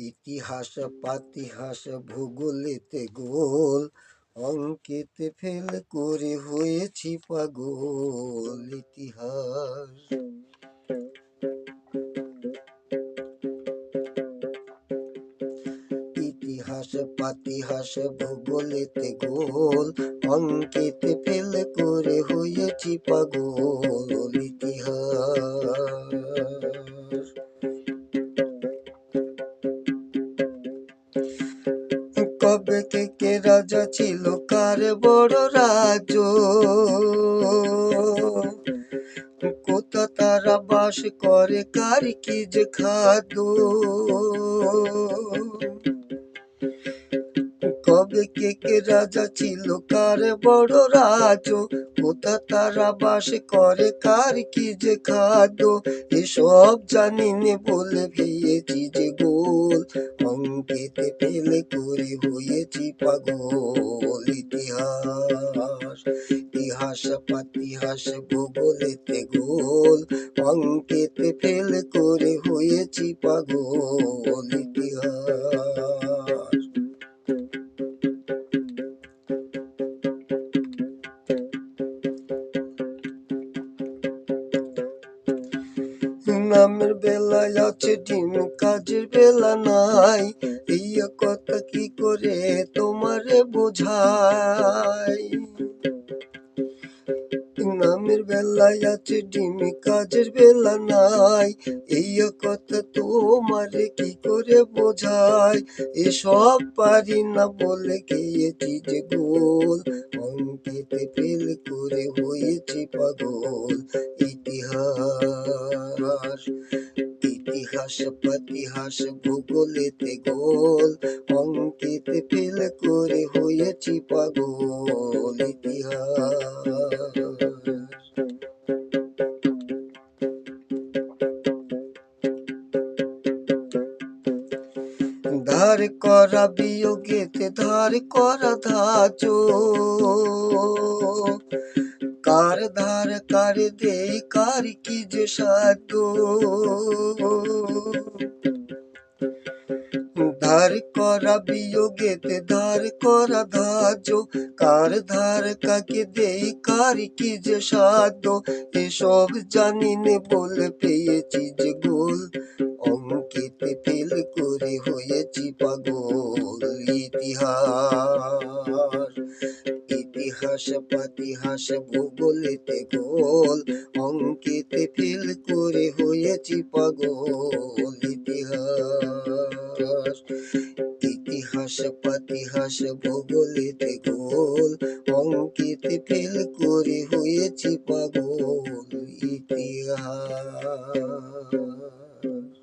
ইতিহাস, পাতিহাস, ভূগোলেতে গোল। অঙ্কেতে ফেল করে হয়েছি পাগল ইতিহাস। ইতিহাস, পাতিহাস, ভূগোলেতে গোল। অঙ্কেতে ফেল করে হয়েছি পাগল ইতিহাস। কবে কে কে রাজা ছিল? কার বড় রাজ? কোথা তারা বাস করে? কার কি যে খাদ্য? কবে কে কে রাজা ছিল, কার বড় রাজ? কোথা তারা বাস করে, কার কি যে খাদ্য? এসব জানি নে বলে ভেয়েছি যে গোল অঙ্কেতে ফেলে করে হয়েছি পাগল। ইতিহাস ইতিহাস পাতিহাস ভূগোলেতে গোল। অঙ্কেতে ফেল করে হয়েছি পাগল। নামের বেলায় আছে ডিম, কাজের বেলা নাই। এই কথা কি করে তোমারে বোঝাই? নামের বেলায় আছে ডিম, কাজের বেলা নাই। এই কথা তোমারে কি করে বোঝাই? এসব পারি না বলে গিয়েছি যে গোল। অঙ্কেতে ফেল করে হয়েছে পাগল। ইতিহাস ইতিহাস পাতিহাস ভূগোলেতে গোল। অঙ্কেতে ফেল করে হয়েছি পাগল ইতিহাস। ধার করা বিয়োগেতে ধার করা ধাচ। কার ধার কার দে কার কি যে সাধ্য ধার করা বিয়োগেতে ধার করা ধার্য, কার ধার কাকে দেই, কার কি যে সাধ্য এসব জানি নে বলে পেয়েছি যে গোল, অঙ্কেতে ফেল করে হয়েছি পাগল ইতিহাস। ইতিহাস পাতিহাস ভূগোলেতে গোল। অঙ্কেতে ফেল করে হয়েছি পাগল। ইতিহাস ইতিহাস পাতিহাস ভূগোলেতে গোল। অঙ্কেতে ফেল করে হয়েছি পাগল। ইতিহাস।